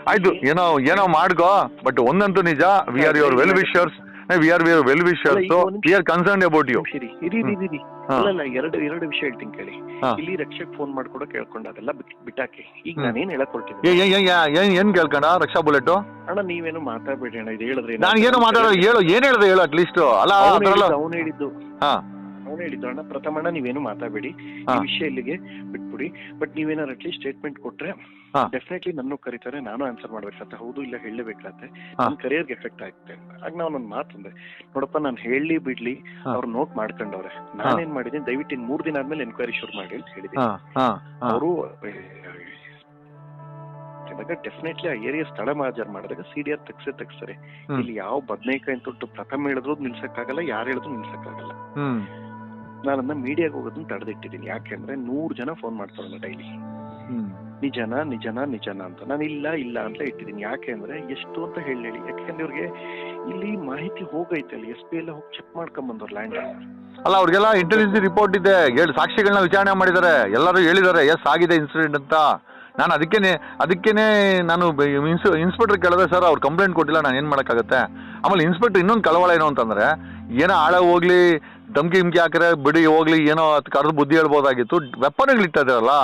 ಆಯ್ತು ಏನೋ ಏನೋ ಮಾಡ್ಕೋ ಬಟ್ ಒಂದಂತೂ ನಿಜ we are your well wishers we are are well wishers ಅಲ್ಲ, we are concern about you ಇರಿ ಇರಿ ಇರಿ, ಇರಿ. ಹಾ. ಅಲ್ಲಲ್ಲ ಎರಡು ಎರಡು ವಿಷಯ ಹೇಳ್ತೀನಿ ಕೇಳಿ. ಇಲ್ಲಿ ರಕ್ಷಕ್ ಫೋನ್ ಮಾಡ್ಕೊಡೋ ಕೇಳ್ಕೊಂಡ ಅದೆಲ್ಲ ಬಿಟ್- ಬಿಟ್ಟಾಕಿ. ಈಗ. ನಾನೇನ್ ಹೇಳಕ್ ಹೊರಟಿದ್ದೀನಿ ಏನ್ ಏನ್ ಕೇಳ್ಕೊಂಡ ರಕ್ಷಾ ಬುಲೆಟ್? ಅಣ್ಣ ನೀವೇನು ಮಾತಾಡ್ಬೇಡಿ ಅಣ್ಣ ಇದು ಹೇಳಿದ್ರೆ ನಾನು ಏನು ಮಾತಾಡೋ ಹೇಳು ಏನ್ ಹೇಳ್ದೆ ಹೇಳು ಅಟ್ಲೀಸ್ಟ್ ಅಲ್ಲ ಅವನು ಹೇಳಿದ್ದು. ಹಾ. ಅವನು ಹೇಳಿದ್ದು ಅಣ್ಣ ಪ್ರಥಮಣ್ಣ ನೀವೇನು ಮಾತಾಡಬೇಡಿ. ಈ ವಿಷಯ ಇಲ್ಲಿಗೆ ಬಿಟ್ಬಿಡಿ. ಬಟ್ ನೀವೇನಾದ್ರು ಅಟ್ಲೀಸ್ಟ್ ಸ್ಟೇಟ್ಮೆಂಟ್ ಕೊಟ್ರೆ. ಡೆಫಿನೆಟ್ಲಿ ನನ್ನ ಕರೀತಾರೆ ನಾನು ಆನ್ಸರ್ ಮಾಡ್ಬೇಕಾಗತ್ತೆ ಹೌದು ಇಲ್ಲ ಹೇಳಲೇಬೇಕಾಗತ್ತೆ. ನನ್ನ ಕರಿಯರ್ಗೆ ಎಫೆಕ್ಟ್ ಆಗುತ್ತೆ ಅಂತ. ಆಗ ನಾವು ಒಂದು ಮಾತಂದೆ ನೋಡಪ್ಪ ನಾನು ಹೇಳಿ ಬಿಡ್ಲಿ. ಅವ್ರು ನೋಟ್ ಮಾಡ್ಕೊಂಡವ್ರೆ. ನಾನೇನ್ ಮಾಡಿದ್ದೀನಿ ದಯವಿಟ್ಟು ಇನ್ ಮೂರ್ ದಿನ ಆದ್ಮೇಲೆ ಎನ್ಕ್ವೈರಿ ಶುರು ಮಾಡಿ ಅಂತ ಹೇಳಿದ್ದೀನಿ. ಅವರು ಡೆಫಿನೆಟ್ಲಿ ಆ ಏರಿಯಾ ಸ್ಥಳ ಮಾಜರ್ ಮಾಡಿದಾಗ ಸಿ ಡಿ ಆರ್ ತೆಗ್ಸೇ ತೆಗ್ಸ್ತಾರೆ. ಇಲ್ಲಿ ಯಾವ ಬದನೆಕಾಯಿ ತೊಟ್ಟು ಪ್ರಥಮ ಹೇಳಿದ್ರು ನಿಲ್ಸಕ್ಕಾಗಲ್ಲ ಯಾರು ಹೇಳಿದ್ರು ನಿಲ್ಸಕ್ಕಾಗಲ್ಲ. ನಾನು ಅದನ್ನ ಮೀಡಿಯಾಗೆ ಹೋಗೋದನ್ನ ತಡೆದಿಟ್ಟಿದ್ದೀನಿ. ಯಾಕೆಂದ್ರೆ ನೂರು ಜನ ಫೋನ್ ಮಾಡ್ತಾರೆ ಡೈಲಿ ನಿಜನ ನಿಜನ ನಿಜನ ನಿಜನಾ ಅಂತ. ನಾನು ಇಲ್ಲ ಇಲ್ಲ ಅಂತ ಇಟ್ಟಿದ್ದೀನಿ. ಯಾಕೆ ಅಂದ್ರೆ ಎಷ್ಟು ಅಂತ ಹೇಳಿ ಹೇಳಿ. ಯಾಕೆಂದ್ರೆ ಇವ್ರಿಗೆ ಇಲ್ಲಿ ಮಾಹಿತಿ ಹೋಗೈತೆ ಅಲ್ಲಿ. ಎಸ್ ಪಿ ಎಲ್ಲ ಹೋಗಿ ಚೆಕ್ ಮಾಡ್ಕೊಂಡ್ ಬಂದವ್ರು ಲ್ಯಾಂಡ್ ಅಲ್ಲ. ಅವ್ರಿಗೆಲ್ಲ ಇಂಟೆಲಿಜೆನ್ಸ್ ರಿಪೋರ್ಟ್ ಇದೆ. ಹೇಳಿ ಸಾಕ್ಷಿಗಳನ್ನ ವಿಚಾರಣೆ ಮಾಡಿದ್ದಾರೆ. ಎಲ್ಲರೂ ಹೇಳಿದ್ದಾರೆ ಎಸ್ ಆಗಿದೆ ಇನ್ಸಿಡೆಂಟ್ ಅಂತ. ನಾನು ಅದಕ್ಕೇನೆ ಅದಕ್ಕೇನೆ ನಾನು ಇನ್ಸ್ಪೆಕ್ಟರ್ ಕೇಳಿದ್ರೆ ಸರ್ ಅವ್ರು ಕಂಪ್ಲೇಂಟ್ ಕೊಟ್ಟಿಲ್ಲ ನಾನು ಏನು ಮಾಡೋಕ್ಕಾಗತ್ತೆ? ಆಮೇಲೆ ಇನ್ಸ್ಪೆಕ್ಟರ್ ಇನ್ನೊಂದು ಕಳವಳ ಏನು ಅಂತಂದ್ರೆ ಏನೋ ಆಳ ಹೋಗ್ಲಿ ಧಮ್ಕಿ ಹಿಮ್ಕಿ ಹಾಕಿದ್ರೆ ಬಿಡಿ ಹೋಗ್ಲಿ ಏನೋ ಅದು ಕರೆದು ಬುದ್ಧಿ ಹೇಳ್ಬೋದಾಗಿತ್ತು. ವೆಪನ್ಗಳು ಇಟ್ಟಿದ್ದಾರಲ್ಲ.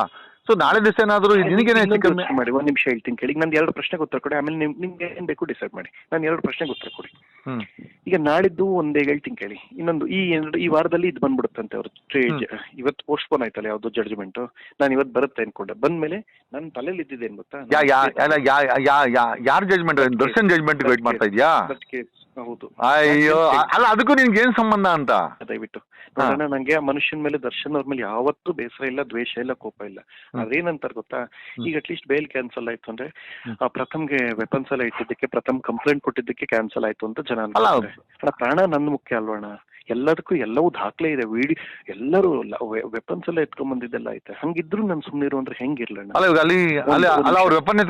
ಸೊ ನಾಳೆ ದಿವಸ ಏನಾದರೂ ನಿನಗೇನೆ ಹೆಚ್ಚು ಕಮ್ಮಿ? ಮಾಡಿ ಒಂದ್ ನಿಮಿಷ ಹೇಳ್ತೀನಿ ಕೇಳಿ. ನಂದು ಎರಡು ಪ್ರಶ್ನೆಗೆ ಉತ್ತರ ಕೊಡಿ. ಆಮೇಲೆ ನಿಮ್ ನಿಮ್ಗೆ ಏನ್ ಬೇಕು ಡಿಸೈಡ್ ಮಾಡಿ. ನಾನು ಎರಡು ಪ್ರಶ್ನೆಗೆ ಉತ್ತರ ಕೊಡಿ. ಹ್ಮ್. ಈಗ ನಾಳಿದ್ದು ಒಂದೇ ಹೇಳ್ತೀನಿ ಕೇಳಿ. ಇನ್ನೊಂದು ಈ ಎರಡು ಈ ವಾರದಲ್ಲಿ ಇದು ಬಂದ್ಬಿಡುತ್ತಂತೆ ಅವ್ರ. ಇವತ್ತು ಪೋಸ್ಟ್ಪೋನ್ ಆಯ್ತಲ್ಲ ಯಾವ್ದು ಜಡ್ಜ್ಮೆಂಟ್ ನಾನು ಇವತ್ತು ಬರುತ್ತೆ ಅನ್ಕೊಂಡೆ. ಬಂದ್ಮೇಲೆ ನನ್ನ ತಲೆಯಲ್ಲಿ ಇದ್ದಿದ್ದೇನ್ ಗೊತ್ತಾ? ಯಾ ಯಾ ಅಲ್ಲ ಯಾ ಯಾ ಯಾ ಯಾರ ಜಜ್ಮೆಂಟ್ ದರ್ಶನ್ ಜಜ್ಮೆಂಟ್ ವೇಟ್ ಮಾಡ್ತಾ ಇದೆಯಾ? ಹೌದು. ಅಯ್ಯೋ ಅಲ್ಲ ಅದಕ್ಕೂ ನಿನ್ಗೆ ಏನ್ ಸಂಬಂಧ ಅಂತ? ದಯವಿಟ್ಟು. ನೋಡೋಣ ನಂಗೆ ಮನುಷ್ಯನ ಮೇಲೆ ದರ್ಶನ್ ಅವ್ರ ಮೇಲೆ ಯಾವತ್ತೂ ಬೇಸರ ಇಲ್ಲ ದ್ವೇಷ ಇಲ್ಲ ಕೋಪ ಇಲ್ಲ. ಅದೇನಂತಾರೆ ಗೊತ್ತಾ? ಈಗ ಅಟ್ಲೀಸ್ಟ್ ಬೇಲ್ ಕ್ಯಾನ್ಸಲ್ ಆಯ್ತು ಅಂದ್ರೆ ಪ್ರಥಮ್ಗೆ ವೆಪನ್ಸ್ ಎಲ್ಲ ಇಟ್ಟಿದ್ದಕ್ಕೆ ಪ್ರಥಮ್ ಕಂಪ್ಲೇಂಟ್ ಕೊಟ್ಟಿದ್ದಕ್ಕೆ ಕ್ಯಾನ್ಸಲ್ ಆಯ್ತು ಅಂತ ಜನ ಅಲ್ಲ, ಪ್ರಾಣ ನನ್ನ ಮುಖ್ಯ ಅಲ್ವಣ್ಣ ಎಲ್ಲದಕ್ಕೂ ಎಲ್ಲವೂ ದಾಖಲೆ ಇದೆ. ವಿಡಿ ಎಲ್ಲರೂ ವೆಪನ್ಸ್ ಎಲ್ಲ ಎತ್ಕೊಂಡ್ ಬಂದಿದ್ದೆಲ್ಲ ಐತೆ. ಹಂಗಿದ್ರು ನಾನು ಸುಮ್ಮನಿರು ಅಂದ್ರೆ ಹೆಂಗಿರ್ಲಣ್ಣ ಅಲ್ಲ ಇವಾಗ ಅಲ್ಲಿ ಅಲ್ಲಿ ಅಲ್ಲ ಅವ್ರ ವೆಪನ್